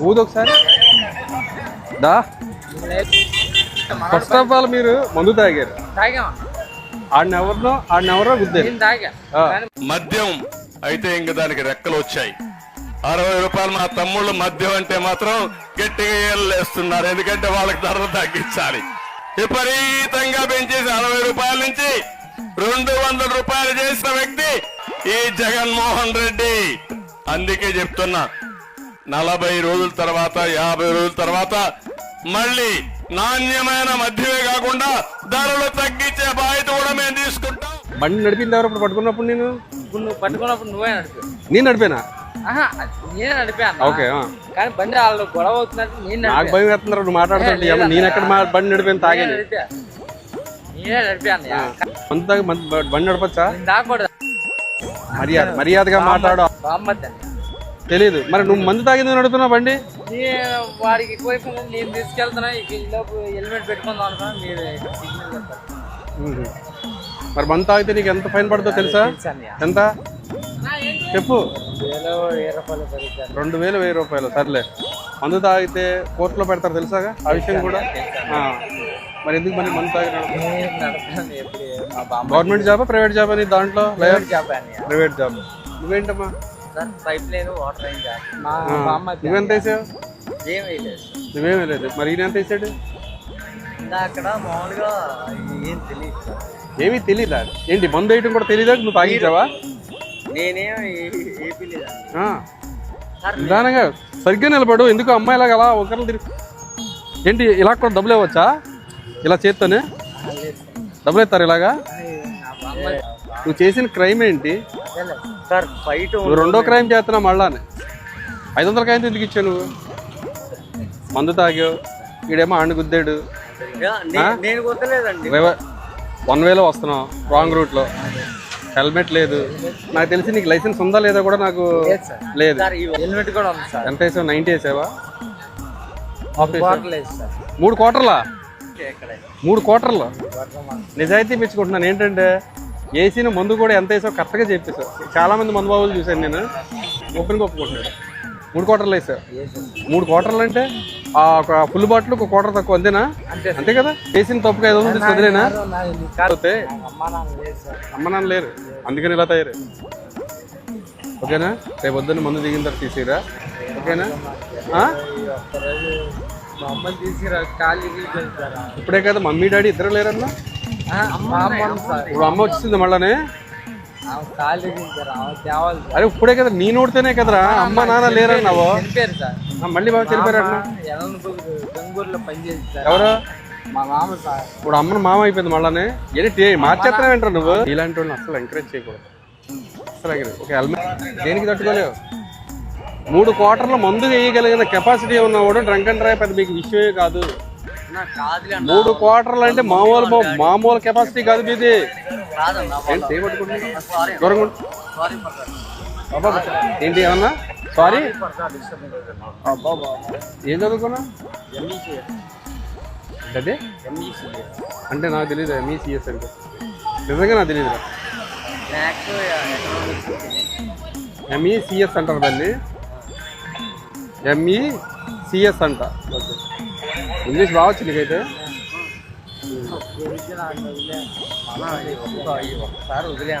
ఊదు ఒకసారి దా. First of all మీరు మందు తాగారు. తాగాం. ఆడిని ఎవరినో ఆడిని ఎవరో గుద్దారు. నేను తాగా. ఆ. కానీ మద్యం అయితే ఇంక దానికి రెక్కలు వచ్చాయి. అరవై రూపాయలు మా తమ్ముళ్ళు మద్యం అంటే మాత్రం గట్టిగా ఏళ్ళేస్తున్నారు. ఎందుకంటే వాళ్ళకి ధరలు తగ్గించాలి. విపరీతంగా పెంచేసి అరవై రూపాయల నుంచి రెండు వందల రూపాయలు చేసిన వ్యక్తి ఈ జగన్మోహన్ రెడ్డి. అందుకే చెప్తున్నా నలభై రోజుల తర్వాత యాభై రోజుల తర్వాత మళ్ళీ నాణ్యమైన మద్యమే కాకుండా ధరలు తగ్గించే బాధ్యత కూడా మేము తీసుకుంటాం. బండి నడిపింది ఎవరు పట్టుకున్నప్పుడు నేను? ఇప్పుడు నువ్వు పట్టుకున్నప్పుడు నువ్వే నడిపి నేను నడిపానా? ఆహా నేనే నడిపాను ఓకే. కానీ బండి వాళ్ళు గొడవ అవుతున్నట్టు నేను నాకు నడిపా. భయం వేస్తున్నారు నువ్వు మాట్లాడుతుంటే ఏమో నేను ఎక్కడ మా బండి నడిపాను తాగాను. నేనే బండి నడపచ్చా? మర్యాద మర్యాదగా మాట్లాడు. తెలియదు మరి నువ్వు మందు తాగింది నడుపుతున్నావు బండి? వాడికి ఎక్కువైపోయింది. నేను తీసుకెళ్తున్నా హెల్మెట్ పెట్టుకుందాం అనుకున్నా మీరు మందు తాగితే నీకు ఎంత ఫైన్ పడుతుందో తెలుసా. ఎంత? చెప్పు. రెండు వేలు వెయ్యి రూపాయలు సర్లే. మందు తాగితే కోర్టులో పెడతారు తెలుసాగా? ఆ విషయం కూడా. మరి ఎందుకు మరి మందు తాగి గవర్నమెంట్ జాబా ప్రైవేట్ జాబ్ అని దాంట్లో? Private job. నువ్వేంటమ్మా? Sir pipeline water అయింది సార్ మా ఆ. బామ్మ నువ్వెంత వేసావు? ఏం వేయలేదు. నువ్వేమీ లేదు మరి ఈయన ఎంత వేసాడు? అక్కడ మామూలుగా ఏం తెలియదు సార్. ఏమీ తెలీదా? ఏంటి మందు వేయటం కూడా తెలీదా? నువ్వు తాగించావా? నేనేం ఏపీ నిదానంగా సరిగ్గా నిలబడు. ఎందుకు అమ్మాయిలాగా అలా ఒకరిని తిరిగి ఏంటి ఇలా కూడా డబ్బులు ఇవ్వచ్చా? ఇలా చేత్తోనే? డబ్బులు ఇస్తారు ఇలాగా? నువ్వు చేసిన క్రైమ్ ఏంటి? సార్ ఫైట్ రెండో క్రైమ్ చేస్తున్నావు మళ్ళానే. ఐదు వందల కాయంతో ఎందుకు ఇచ్చావు నువ్వు? మందు తాగావు ఈడేమో ఆండు గుద్దాడు. నేను వన్ వేలో వస్తున్నావు రాంగ్ రూట్లో. హెల్మెట్ లేదు. నాకు తెలిసి నీకు లైసెన్స్ ఉందా లేదా కూడా నాకు లేదు హెల్మెట్ కూడా ఉంది సార్. ఎంత వేసావు? నైన్టీ వేసావా? మూడు కోటర్లా ఎక్కడ మూడు కోటర్లు క్వార్టర్ మా- నిజాయితీ మెచ్చుకుంటున్నాను. ఏంటంటే వేసిన మందు కూడా ఎంత వేసావు కరెక్ట్గా చెప్పేశావు చాలా మంది బాబులు చూశాను నేను. ఓపెన్గా ఒప్పుకుంటున్నాడు మూడు కోటర్లు వేసావు మూడు కోటర్లు అంటే ఆ ఒక ఫుల్ బాటిల్ ఒక కోటర్ తక్కువ అంతేనా? అంతే కదా? వేసిన తప్పుగా ఐదు వందలు తీసుకు వదిలేనా? సార్, నాకు ఇది కాదు. పోతే నాకు అమ్మా నాన్న లేరు. అందుకని ఇలా తయారు. ఓకేనా? రేపు పొద్దున్న మందు దిగిన తర్వాత తీసిరా ఓకేనా ఇప్పుడే కదా మమ్మీ డాడీ ఇద్దరు లేరన్నా? ఇప్పుడు అమ్మ వచ్చింది మళ్ళానే? అరే ఇప్పుడే కదా నీ నోడితేనే కదరా? అమ్మ నాన్న లేరన్నావు? చనిపోయారు మళ్ళీ పనిచేసి సార్. ఎవరు? మా మామ సార్. ఇప్పుడు అమ్మను మామ అయిపోయింది మళ్ళానే? ఏంటి మార్చేస్తున్నావు ఏంటారు నువ్వు? ఇలాంటి వాళ్ళని అసలు ఎంకరేజ్ చేయకూడదు. అసలు ఎంకరేజ్ ఒక హెల్మెట్ దేనికి తట్టుకోలేవు? మూడు క్వార్టర్ల మందు వేయగలిగిన కెపాసిటీ ఉన్నవాడు డ్రంక్ అండ్ డ్రైవ్ పెద్ద మీకు విషయమే కాదు. మూడు క్వార్టర్లు అంటే మామూలు మామూలు కెపాసిటీ కాదు మీది. ఏంటి ఏమన్నా? సారీ? ఏం చదువుకున్నా ఎంఈసీ అదే ఎంఈసీ అంటే నాకు తెలియదు ఎంఈ సిఎస్ అంటే. నిజంగా నాకు తెలియదు మ్యాథ్స్ ఎకనామిక్స్ ఎంఈ సిఎస్ అంటారు దాన్ని. ఎంఈ సిఎస్ అంట. ఓకే ఇంగ్లీష్ రావచ్చు నీకైతే. గురించి సార్ వదిలే.